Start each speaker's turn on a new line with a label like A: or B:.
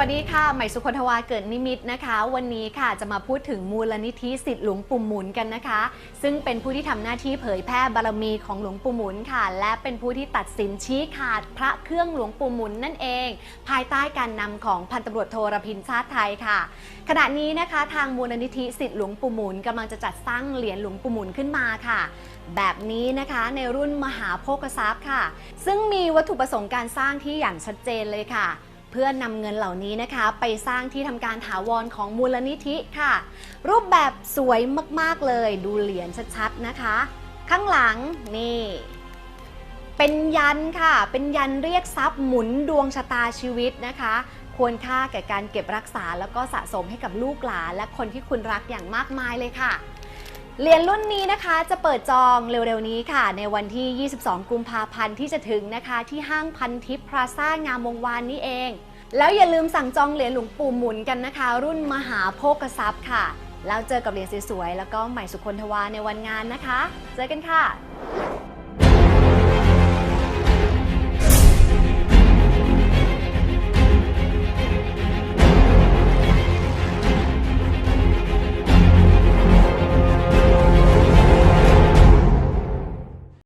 A: วัสดีค่ะ ใหม่สุคนทวาเกิดนิมิตนะคะ วันนี้ค่ะจะมาพูดถึงมูลนิธิสิทธิ์หลวงปู่หมุนกันนะคะ ซึ่งเป็นผู้ที่ทำหน้าที่เผยแพร่บารมีของหลวงปู่หมุนค่ะ และเป็นผู้ที่ตัดสินชี้ขาดพระเครื่องหลวงปู่หมุนนั่นเอง ภายใต้การนำของพันตำรวจโทรพินชาติไทยค่ะ ขณะนี้นะคะทางมูลนิธิสิทธิ์หลวงปู่หมุนกำลังจะจัดสร้างเหรียญหลวงปู่หมุนขึ้นมาค่ะแบบนี้นะคะในรุ่นมหาโภคทรัพย์ค่ะ ซึ่งมีวัตถุประสงค์การสร้างที่อย่างชัดเจนเลยค่ะ เพื่อนำเงินเหล่านี้นะคะ ไปสร้างที่ทำการถาวรของมูลนิธิค่ะ รูปแบบสวยมากๆเลยดูเหรียญชัดๆนะคะ ข้างหลังนี่เป็นยันค่ะ เป็นยันเรียกทรัพย์หมุนดวงชะตาชีวิตนะคะ ควรค่าแก่การเก็บรักษาแล้วก็สะสมให้กับลูกหลานและคนที่คุณรักอย่างมากมายเลยค่ะ เหรียญรุ่นนี้นะคะจะเปิดจองเร็วๆนี้ค่ะ ในวันที่ 22 กุมภาพันธ์ที่จะถึงนะคะ ที่ห้างพันทิพย์พลาซ่างามวงวานนี้เอง แล้วอย่าลืมสั่งจองเหรียญหลวงปู่หมุนกันนะคะ รุ่นมหาโภคทรัพย์ค่ะ แล้วเจอกับเหรียญสวยๆแล้วก็ใหม่สุคนทวาในวันงานนะคะ เจอกันค่ะ